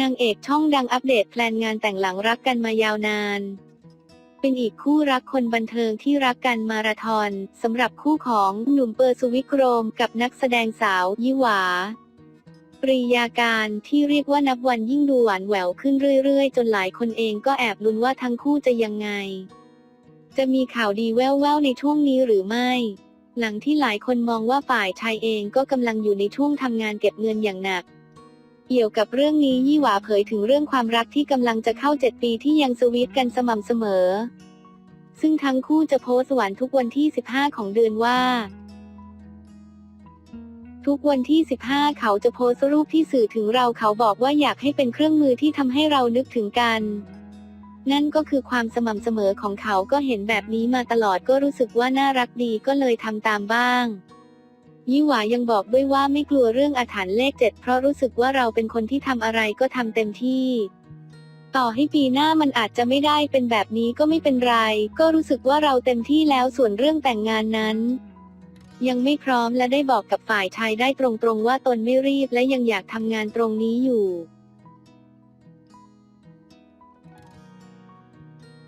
นางเอกช่องดังอัปเดตแพลนงานแต่งหลังรักกันมายาวนาน เป็นอีกคู่รักคนบันเทิงที่รักกันมาราธอนสำหรับคู่ของหนุ่มเปอร์สุวิกรมกับนักแสดงสาวยิหวา ปรียาการที่เรียกว่านับวันยิ่งดูหวานแหววขึ้นเรื่อยๆ จนหลายคนเองก็แอบลุ้นว่าทั้งคู่จะยังไง จะมีข่าวดีแว่วๆในช่วงนี้หรือไม่หลังที่หลายคนมองว่าฝ่ายชายเองก็กำลังอยู่ในช่วงทำงานเก็บเงินอย่างหนัก เกี่ยวกับเรื่องนี้ยี่หวาเผยถึงเรื่องความรักที่กำลังจะเข้า 7 ปีที่ยังสวีทกันสม่ำเสมอ ซึ่งทั้งคู่จะโพสต์หวานทุกวันที่ 15 ของเดือนว่า ทุกวันที่ 15 เขาจะโพสต์รูปที่สื่อถึงเราเขาบอกว่าอยากให้เป็นเครื่องมือที่ทำให้เรานึกถึงกัน นั่นก็คือความสม่ำเสมอของเขาก็เห็นแบบนี้มาตลอดก็รู้สึกว่าน่ารักดีก็เลยทำตามบ้าง ยี่หวายังบอกด้วยว่าไม่กลัวเรื่องอาถรรพ์เลขเจ็ดเพราะรู้สึกว่าเราเป็นคนที่ทำอะไรก็ทำเต็มที่ ต่อให้ปีหน้ามันอาจจะไม่ได้เป็นแบบนี้ก็ไม่เป็นไร ก็รู้สึกว่าเราเต็มที่แล้วส่วนเรื่องแต่งงานนั้น ยังไม่พร้อมและได้บอกกับฝ่ายชายได้ตรงๆว่าตนไม่รีบและยังอยากทำงานตรงนี้อยู่